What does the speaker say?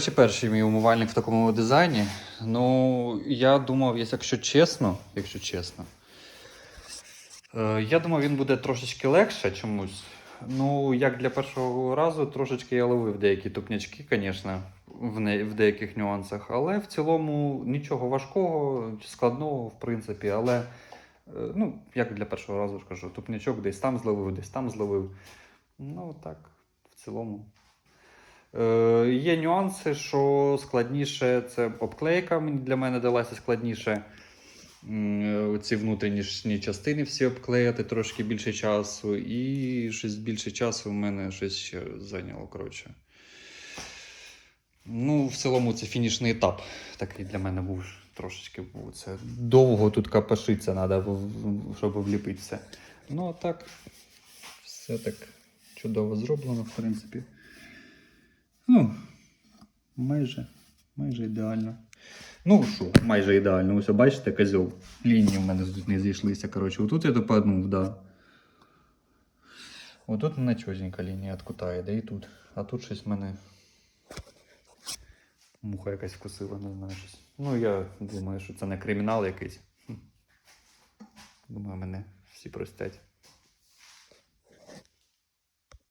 Це перший мій умивальник в такому дизайні. Ну, я думав, якщо чесно, якщо чесно. Е, я думав, він буде трошечки легше чомусь. Ну, як для першого разу, трошечки я ловив деякі тупнячки, звісно, в, не, в деяких нюансах. Але в цілому нічого важкого, складного, в принципі. Але, е, ну, як для першого разу ж кажу, тупнячок десь там зловив, десь там зловив. Ну, так, в цілому. Е, є нюанси, що складніше це обклейка для мене далася складніше. Ці внутрішні частини всі обклеїти трошки більше часу, і щось більше часу в мене щось ще зайняло. Коротше. Ну, в цілому це фінішний етап. Такий для мене був трошечки був. Це довго тут капашиться треба, щоб вліпити все. Ну, а так, все так чудово зроблено, в принципі. Ну, майже, майже ідеально. Ну що, майже ідеально. Ось бачите, козьол. Лінії в мене тут не зійшлися. Коротше, отут я допаднув, да. Отут мене чотенька лінія від кута йде і тут. А тут щось в мене. Муха якась вкусила, не знаю щось. Ну, я думаю, що це не кримінал якийсь. Думаю, мене всі простять.